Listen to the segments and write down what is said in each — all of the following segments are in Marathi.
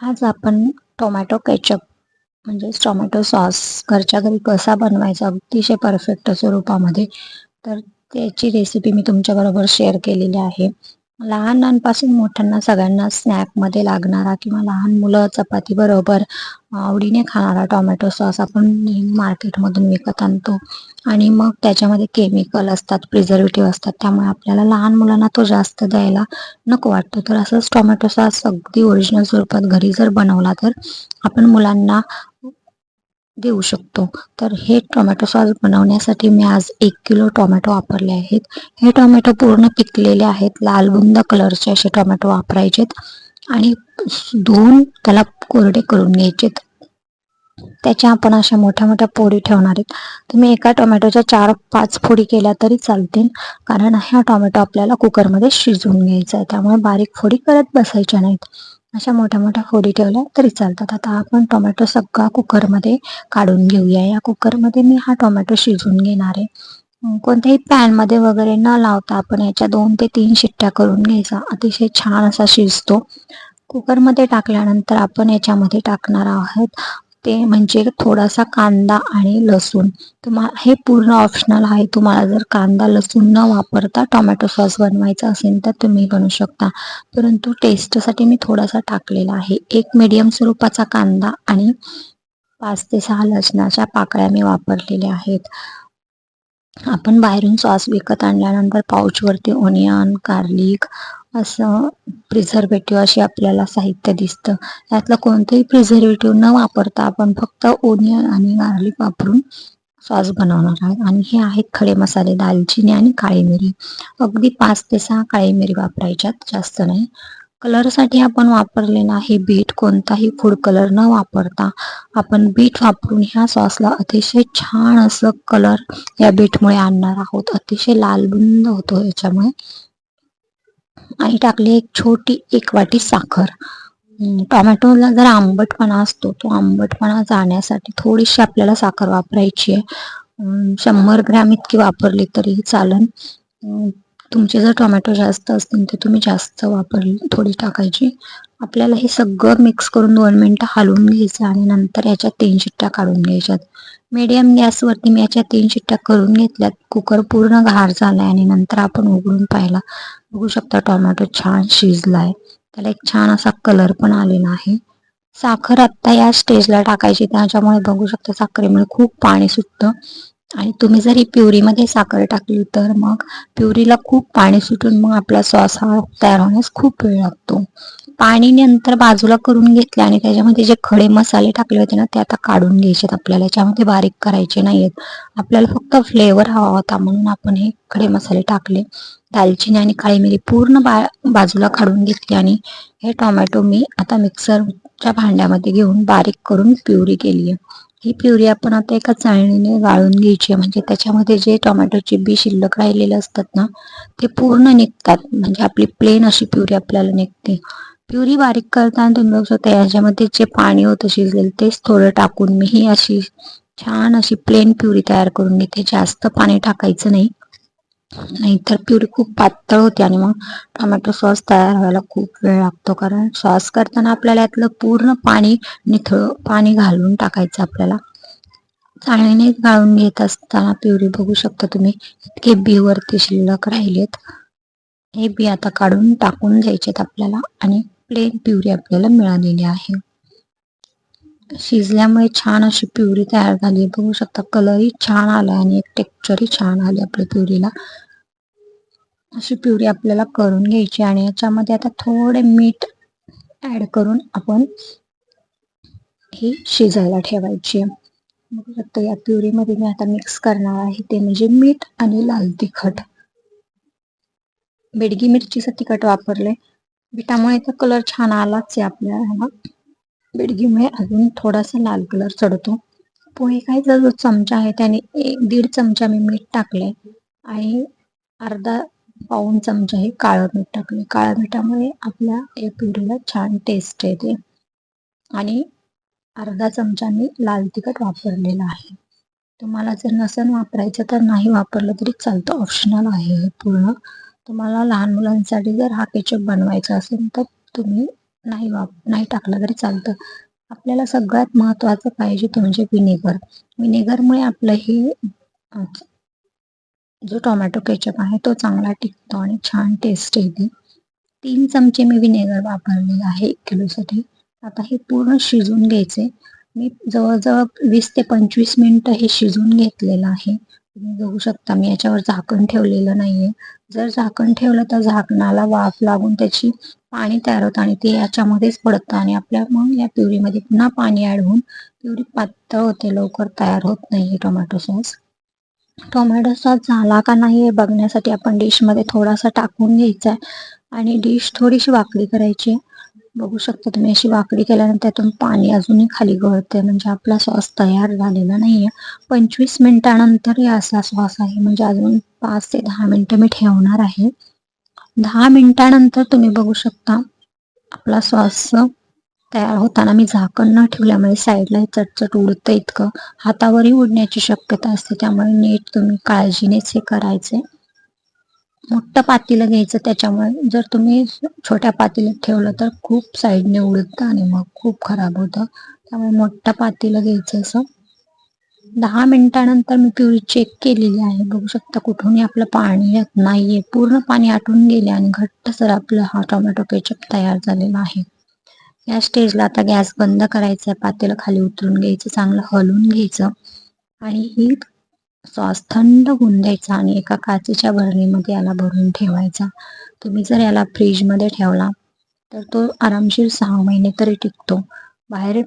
आज आपण टोमॅटो केचप म्हणजेच टोमॅटो सॉस घरच्या घरी कसा बनवायचा अतिशय परफेक्ट स्वरूपामध्ये. तर त्याची रेसिपी मी तुमच्याबरोबर शेअर केलेली आहे. लहानांपासून मोठ्यांना सगळ्यांना स्नॅकमध्ये लागणारा किंवा लहान मुलं चपाती बरोबर आवडीने खाणारा टोमॅटो सॉस आपण नेहमी मार्केटमधून विकत आणतो. आणि मग त्याच्यामध्ये केमिकल असतात प्रिझर्वेटिव्ह असतात. त्यामुळे आपल्याला लहान मुलांना तो जास्त द्यायला नको वाटतो. तर असंच टोमॅटो सॉस अगदी ओरिजिनल स्वरूपात घरी जर बनवला तर आपण मुलांना देऊ शकतो. तर हे टोमॅटो सॉस बनवण्यासाठी मी आज एक किलो टोमॅटो वापरले आहेत. हे टोमॅटो पूर्ण पिकलेले आहेत. लाल बुंद कलरचे असे टोमॅटो वापरायचेत. आणि धुवून त्याला कोरडे करून घ्यायचेत. त्याच्या आपण अशा मोठ्या मोठ्या पोळी ठेवणार आहेत. तुम्ही एका टोमॅटोच्या चार पाच फोडी केल्या तरी चालतील. कारण ह्या टोमॅटो आपल्याला कुकरमध्ये शिजवून घ्यायचा आहे. त्यामुळे बारीक फोडी करत बसायच्या नाहीत. अशा मोठ्या मोठ्या फोडी ठेवल्या तरी चालतात. आता आपण टोमॅटो सगळा कुकरमध्ये काढून घेऊया. या कुकरमध्ये मी हा टोमॅटो शिजवून घेणार आहे. कोणत्याही पॅनमध्ये वगैरे न लावता आपण याच्या दोन ते तीन शिट्ट्या करून घ्यायचा. अतिशय छान असा शिजतो. कुकरमध्ये टाकल्यानंतर आपण याच्यामध्ये टाकणार आहोत ते म्हणजे थोडासा कांदा आणि लसूण. तुम्हा हे पूर्ण ऑप्शनल आहे. तुम्हाला जर कांदा लसूण न वापरता टोमॅटो सॉस बनवायचा असेल तर तुम्ही बनवू शकता. परंतु टेस्टसाठी मी थोडासा टाकलेला आहे. एक मीडियम स्वरूपाचा कांदा आणि पाच ते सहा लसणाच्या पाकळ्या मी वापरलेल्या आहेत. आपण बाहेरून सॉस विकत आणल्यानंतर पाऊचवरती ओनियन गार्लिक असं प्रिझर्वेटिव्ह असे आपल्याला साहित्य दिसतं. यातलं कोणतंही प्रिझर्वेटिव्ह न वापरता आपण फक्त ओनियन आणि गार्लिक वापरून सॉस बनवणार आहे आणि हे आहेत खडे मसाले दालचिनी आणि काळी मिरी. अगदी पाच ते सहा काळी मिरी वापरायच्यात जास्त नाही. कलरसाठी आपण वापरलेला आहे बीट कोणताही फूड कलर न वापरता आपण बीट वापरून ह्या सॉसला अतिशय छान असं कलर या बीटमुळे आणणार आहोत. अतिशय लालबुंद होतो याच्यामुळे. आणि टाकली एक छोटी एक वाटी साखर. टोमॅटोला जर आंबटपणा असतो तो आंबटपणा जाण्यासाठी थोडीशी आपल्याला साखर वापरायची आहे. शंभर ग्रॅम इतकी वापरली तरीही चालन तुमचे जर टोमॅटो जास्त असतील तर तुम्ही जास्त वापरली थोडी टाकायची. आपल्याला हे सगळं मिक्स करून दोन मिनटं हलवून घ्यायचं आणि नंतर याच्या तीन शिट्ट्या काढून घ्यायच्यात. मीडियम गॅसवरती मी याच्या तीन शिट्ट्या करून घेतल्यात. कुकर पूर्ण घार झाला आणि नंतर आपण उघडून पाहिला. बघू शकता टोमॅटो छान शिजलाय. त्याला एक छान असा कलर पण आलेला आहे. साखर आत्ता या स्टेजला टाकायची. त्याच्यामुळे बघू शकता साखरेमुळे खूप पाणी सुटतं. आणि तुम्ही जर ही प्युरीमध्ये साखर टाकली तर मग प्युरीला खूप पाणी सुटून मग आपला सॉस हा तयार होण्यास खूप वेळ लागतो. पाणी नंतर बाजूला करून घेतले आणि त्याच्यामध्ये जे खडे मसाले टाकले होते ना ते आता काढून घ्यायचे आपल्याला. याच्यामध्ये बारीक करायचे नाहीयेत. आपल्याला फक्त फ्लेवर हवा होता म्हणून आपण हे खडे मसाले टाकले. दालचिनी आणि काळी मिरी पूर्ण बा बाजूला काढून घेतली आणि हे टोमॅटो मी आता मिक्सरच्या भांड्यामध्ये घेऊन बारीक करून प्युरी केली आहे ही प्युरी आपण आता एका चाळणीने गाळून घ्यायची म्हणजे त्याच्यामध्ये जे टोमॅटोचे बी शिल्लक राहिलेले असतात ना ते पूर्ण निघतात. म्हणजे आपली प्लेन अशी प्युरी आपल्याला निघते. प्युरी बारीक करताना तुम्ही बघू शकता याच्यामध्ये जे पाणी होतं शिजलेलं तेच थोडं टाकून मी ही अशी छान अशी प्लेन प्युरी तयार करून घेते. जास्त पाणी टाकायचं नाही. नाहीतर प्युरी खूप पातळ होते आणि मग टोमॅटो सॉस तयार व्हायला खूप वेळ लागतो. कारण सॉस करताना आपल्याला यातलं पूर्ण पाणी निथळ पाणी घालून टाकायचं आपल्याला. चाळणीने गाळून घेत असताना प्युरी बघू शकता तुम्ही इतके बी वरती शिल्लक राहिलेत. हे बी आता काढून टाकून द्यायचेत आपल्याला आणि प्लेन प्युरी आपल्याला मिळालेली आहे. शिजल्यामुळे छान अशी प्युरी तयार झाली. बघू शकता कलरही छान आला आणि एक टेक्चरही छान आले आपल्या प्युरीला. अशी प्युरी आपल्याला करून घ्यायची आणि याच्यामध्ये आता थोडे मीठ ऍड करून आपण ही शिजायला ठेवायची. बघू शकता या प्युरीमध्ये मी आता मिक्स करणार आहे ते म्हणजे मीठ आणि लाल तिखट. बेडगी मिरचीचं तिखट वापरले बिटामुळे तर कलर छान आलाच आहे आपल्याला. बेडगीमुळे अजून थोडासा लाल कलर चढतो. पोहे खायचा जो चमचा आहे त्याने एक दीड चमचा मी मीठ टाकले आणि अर्धा पाऊन चमचा हे काळं मीठ टाकले काळ्या मिठामुळे आपल्या या पिढीला छान टेस्ट येते. आणि अर्धा चमचा मी लाल तिखट वापरलेला आहे. तुम्हाला जर नसन वापरायचं तर नाही वापरलं तरी चालतं. ऑप्शनल आहे हे पूर्ण. तुम्हाला लहान मुलांसाठी जर हा केचप बनवायचा असेल तर तुम्ही नाही वाप नाही टाकलं तरी चालतं. आपल्याला सगळ्यात महत्वाचं पाहिजे ते म्हणजे विनेगर. विनेगरमुळे आपलं हे जो टोमॅटो केचप आहे तो चांगला टिकतो आणि छान टेस्ट येते. तीन चमचे मी विनेगर वापरलेला आहे एक किलोसाठी. आता हे पूर्ण शिजून घ्यायचे. मी जवळजवळ वीस ते पंचवीस मिनिटं हे शिजून घेतलेलं आहे. तुम्ही बघू शकता मी याच्यावर झाकण ठेवलेलं नाहीये. जर झाकण ठेवलं तर झाकणाला वाफ लागून त्याची पाणी तयार होतं आणि ते याच्यामध्येच पडतं आणि आपल्या मग या प्युरीमध्ये पुन्हा पाणी ऍड होऊन प्युरी पातळ होते लवकर तयार होत नाही टोमॅटो सॉस. टोमॅटो सॉस झाला का नाही हे बघण्यासाठी आपण डिशमध्ये थोडासा टाकून घ्यायचा आणि डिश थोडीशी वाकडी करायची बघू शकता तुम्ही अशी वाकडी केल्यानंतर त्यातून पाणी अजूनही खाली गळते म्हणजे आपला सॉस तयार झालेला नाहीये. पंचवीस मिनिटानंतर असा सॉस आहे. म्हणजे अजून पाच ते दहा मिनिटं मी ठेवणार आहे. दहा मिनिटानंतर तुम्ही बघू शकता आपला सॉस तयार होताना मी झाकण न ठेवल्यामुळे साईडला हे चटचट उडतं इतकं. हातावरही उडण्याची शक्यता असते. त्यामुळे नीट तुम्ही काळजीनेच हे करायचे. मोठं पातेलं घ्यायचं त्याच्यामुळे जर तुम्ही छोट्या पातेल्यात ठेवलं तर खूप साईडने उडतं आणि मग खूप खराब होतं. त्यामुळे मोठं पातेलं घ्यायचं असं. दहा मिनिटानंतर मी प्युरी चेक केलेली आहे. बघू शकता कुठूनही आपलं पाणी येत नाहीये. पूर्ण पाणी आटून गेले आणि घट्ट सर आपलं हा टोमॅटो केचप तयार झालेला आहे. या स्टेजला आता गॅस बंद करायचा पातेलं खाली उतरून घ्यायचं चांगलं हलवून घ्यायचं. आणि ही सॉस थंड होऊन द्यायचा आणि एका काचेच्या भरणीमध्ये याला भरून ठेवायचा. तुम्ही जर याला फ्रीजमध्ये ठेवला तर तो आरामशीर सहा महिने तरी टिकतो. बाहेर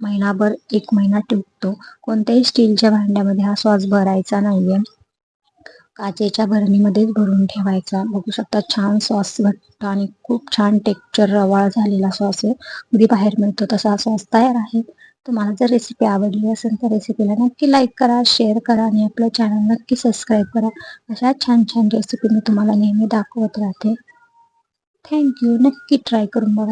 महिनाभर एक महिना टिकतो. कोणत्याही स्टीलच्या भांड्यामध्ये हा सॉस भरायचा नाहीये. काचेच्या भरणीमध्येच भरून ठेवायचा. बघू शकता छान सॉस घट्ट आणि खूप छान टेक्चर रवाळ झालेला सॉस आहे. अगदी बाहेर मिळतो तसा सॉस तयार आहे. तुम्हाला जर रेसिपी आवडली असेल तर रेसिपीला नक्की लाईक करा शेअर करा आणि आपलं चॅनल नक्की सबस्क्राईब करा. अशा छान छान रेसिपी मी तुम्हाला नेहमी दाखवत राहते. थँक्यू नक्की ट्राय करून बघा.